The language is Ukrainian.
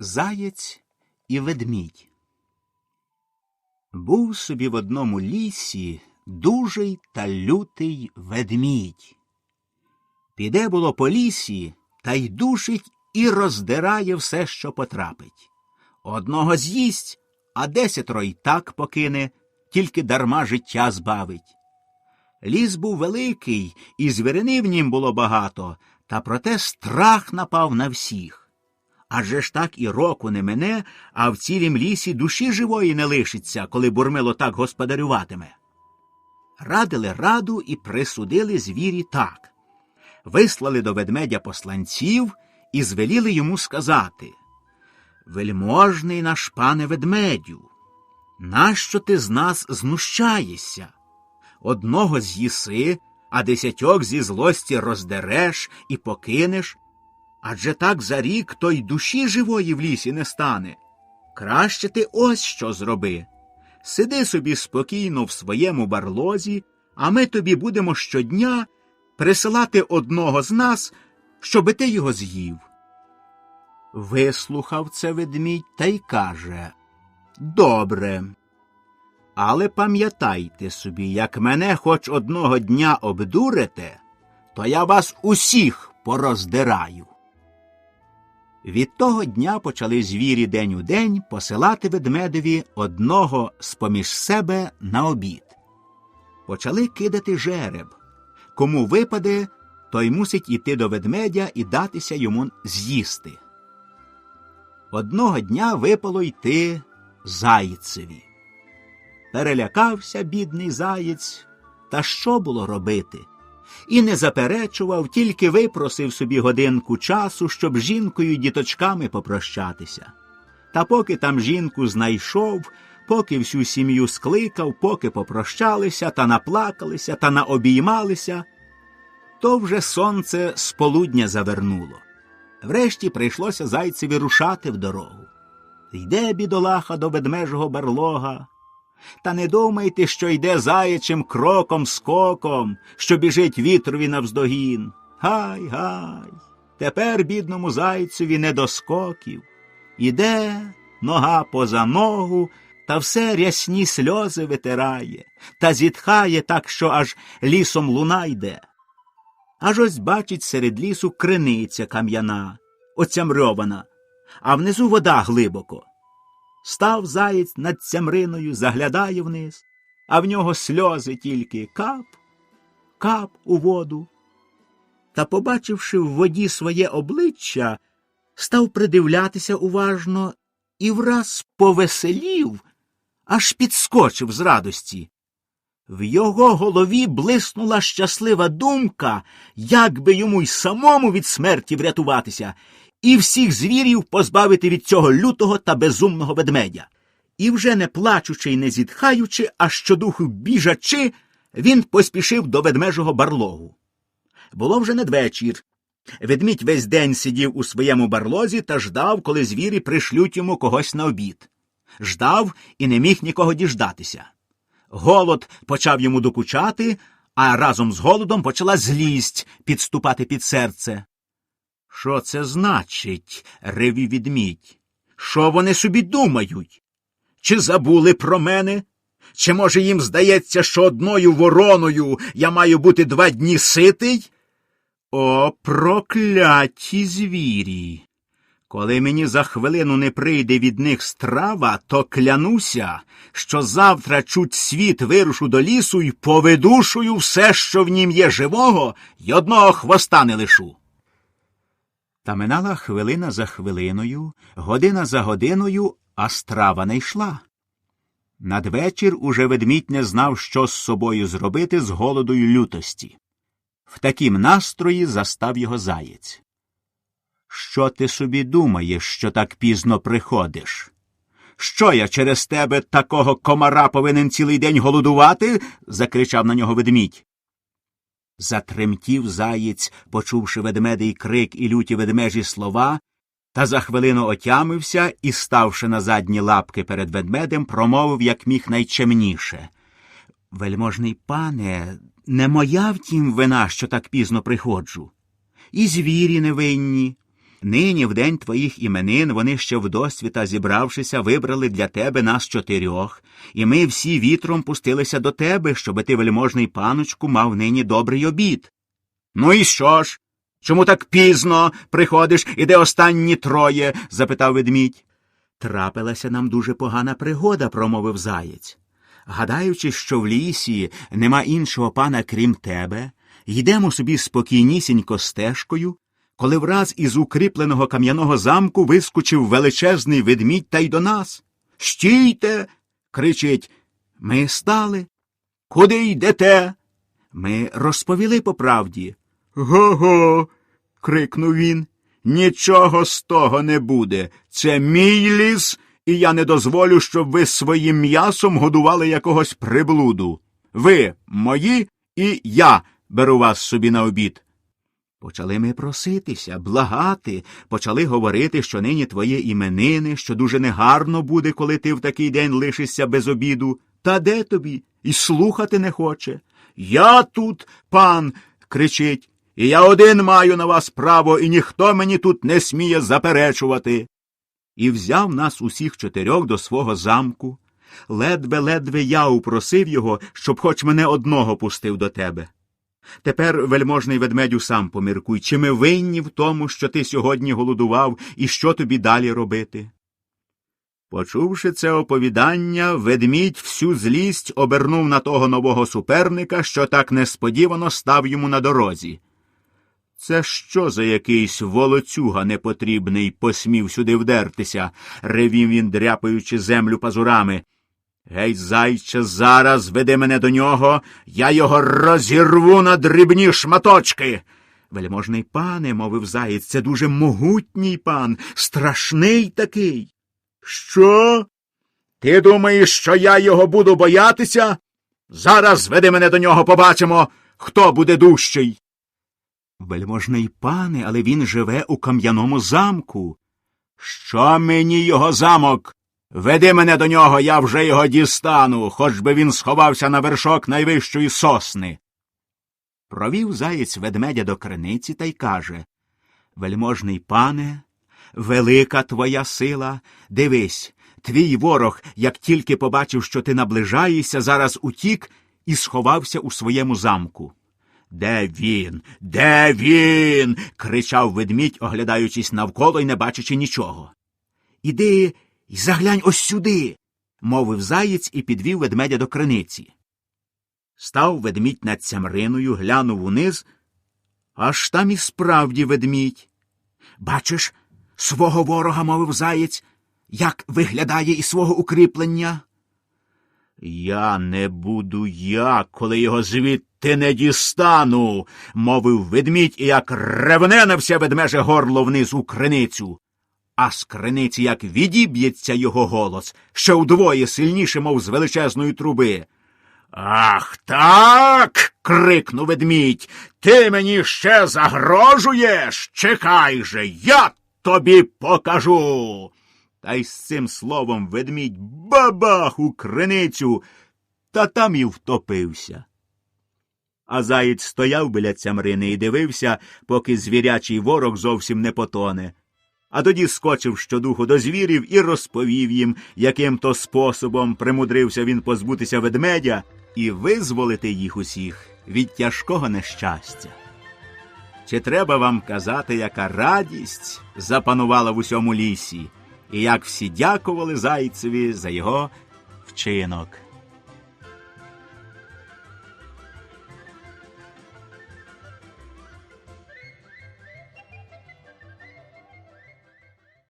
Заєць і ведмідь. Був собі в одному лісі дужий та лютий ведмідь. Піде було по лісі та й душить і роздирає все, що потрапить. Одного з'їсть, а десятеро й так покине, тільки дарма життя збавить. Ліс був великий, і звірини в нім було багато, та проте страх напав на всіх. Адже ж так і року не мине, а в цілім лісі душі живої не лишиться, коли бурмило так господарюватиме. Радили раду і присудили звірі так. Вислали до ведмедя посланців і звеліли йому сказати Вельможний наш пане ведмедю, нащо ти з нас знущаєшся? Одного з'їси, а десятьох зі злості роздереш і покинеш. Адже так за рік то й душі живої в лісі не стане. Краще ти ось що зроби. Сиди собі спокійно в своєму барлозі, а ми тобі будемо щодня присилати одного з нас, щоби ти його з'їв. Вислухав це ведмідь та й каже Добре. Але пам'ятайте собі, як мене хоч одного дня обдурите, то я вас усіх пороздираю. Від того дня почали звірі день у день посилати ведмедеві одного з поміж себе на обід. Почали кидати жереб. Кому випаде, той мусить іти до ведмедя і датися йому з'їсти. Одного дня випало йти зайцеві. Перелякався бідний заєць, та що було робити? І не заперечував, тільки випросив собі годинку часу, щоб з жінкою й діточками попрощатися. Та поки там жінку знайшов, поки всю сім'ю скликав, поки попрощалися та наплакалися та наобіймалися, то вже сонце з полудня завернуло. Врешті прийшлося зайцеві рушати в дорогу. Йде бідолаха до ведмежого барлога, та не думайте, що йде заячим кроком скоком, що біжить вітрові навздогін. Гай, гай. Тепер бідному зайцеві не до скоків. Іде нога поза ногу, та все рясні сльози витирає, та зітхає так, що аж лісом луна йде. Аж ось бачить серед лісу криниця кам'яна, оцямрьована, а внизу вода глибоко. Став заєць над цямриною, заглядає вниз, а в нього сльози тільки кап, кап у воду. Та, побачивши в воді своє обличчя, став придивлятися уважно і враз повеселів, аж підскочив з радості. В його голові блиснула щаслива думка, як би йому й самому від смерті врятуватися, і всіх звірів позбавити від цього лютого та безумного ведмедя. І вже не плачучи й не зітхаючи, а щодуху біжачи, він поспішив до ведмежого барлогу. Було вже надвечір. Ведмідь весь день сидів у своєму барлозі та ждав, коли звірі пришлють йому когось на обід. Ждав і не міг нікого діждатися. Голод почав йому докучати, а разом з голодом почала злість підступати під серце. Що це значить? ревів відмідь. Що вони собі думають? Чи забули про мене? Чи, може, їм здається, що одною вороною я маю бути два дні ситий? О, прокляті звірі! Коли мені за хвилину не прийде від них страва, то клянуся, що завтра чуть світ вирушу до лісу і повидушую все, що в нім є живого, й одного хвоста не лишу. Та минала хвилина за хвилиною, година за годиною, а страва не йшла. Надвечір уже ведмідь не знав, що з собою зробити з голоду й лютості. В такім настрої застав його заєць. Що ти собі думаєш, що так пізно приходиш? Що я через тебе такого комара повинен цілий день голодувати? закричав на нього ведмідь. Затремтів заєць, почувши ведмедий крик і люті ведмежі слова, та за хвилину отямився і, ставши на задні лапки перед ведмедем, промовив як міг найчемніше. Вельможний пане, не моя втім вина, що так пізно приходжу. І звірі невинні, Нині, в день твоїх іменин, вони ще вдосвіта, зібравшися, вибрали для тебе нас чотирьох, і ми всі вітром пустилися до тебе, щоби ти, вельможний паночку, мав нині добрий обід. Ну і що ж? Чому так пізно приходиш і де останні троє? запитав ведмідь. Трапилася нам дуже погана пригода, промовив заєць. Гадаючи, що в лісі нема іншого пана, крім тебе, йдемо собі спокійнісінько стежкою, коли враз із укріпленого кам'яного замку вискочив величезний ведмідь та й до нас. Стійте. кричить. Ми стали. Куди йдете? Ми розповіли по правді. Го-го. крикнув він. Нічого з того не буде. Це мій ліс, і я не дозволю, щоб ви своїм м'ясом годували якогось приблуду. Ви мої, і я беру вас собі на обід. Почали ми проситися, благати, почали говорити, що нині твоє іменини, що дуже негарно буде, коли ти в такий день лишишся без обіду. Та де тобі? І слухати не хоче. Я тут, пан, кричить, і я один маю на вас право, і ніхто мені тут не сміє заперечувати. І взяв нас усіх чотирьох до свого замку. Ледве-ледве я упросив його, щоб хоч мене одного пустив до тебе. Тепер, вельможний ведмедю, сам поміркуй, чи ми винні в тому, що ти сьогодні голодував, і що тобі далі робити? Почувши це оповідання, ведмідь всю злість обернув на того нового суперника, що так несподівано став йому на дорозі. Це що за якийсь волоцюга непотрібний посмів сюди вдертися, ревів він, дряпаючи землю пазурами. Гей, зайче, зараз веди мене до нього, я його розірву на дрібні шматочки. Вельможний пане, мовив заєць, це дуже могутній пан, страшний такий. Що? Ти думаєш, що я його буду боятися? Зараз веди мене до нього, побачимо, хто буде дужчий. Вельможний пане, але він живе у кам'яному замку. Що мені його замок? Веди мене до нього, я вже його дістану, хоч би він сховався на вершок найвищої сосни. Провів заєць ведмедя до криниці та й каже Вельможний пане, велика твоя сила, дивись, твій ворог, як тільки побачив, що ти наближаєшся, зараз утік і сховався у своєму замку. Де він? Де він? кричав ведмідь, оглядаючись навколо й не бачачи нічого. Іди й заглянь ось сюди, мовив заєць і підвів ведмедя до криниці. Став ведмідь над цямриною, глянув униз, аж там і справді ведмідь. Бачиш, свого ворога, мовив заєць, як виглядає із свого укріплення. Я не буду я, коли його звідти не дістану, мовив ведмідь і як ревне на все ведмеже горло вниз у криницю. А з криниці як відіб'ється його голос, що вдвоє сильніше, мов з величезної труби. Ах так. крикнув ведмідь. Ти мені ще загрожуєш? Чекай же, я тобі покажу. Та й з цим словом ведмідь бабах у криницю, та там і втопився. А заєць стояв біля цямрини і дивився, поки звірячий ворог зовсім не потоне. А тоді скочив щодуху до звірів і розповів їм, яким то способом примудрився він позбутися ведмедя і визволити їх усіх від тяжкого нещастя. Чи треба вам казати, яка радість запанувала в усьому лісі, і як всі дякували зайцеві за його вчинок?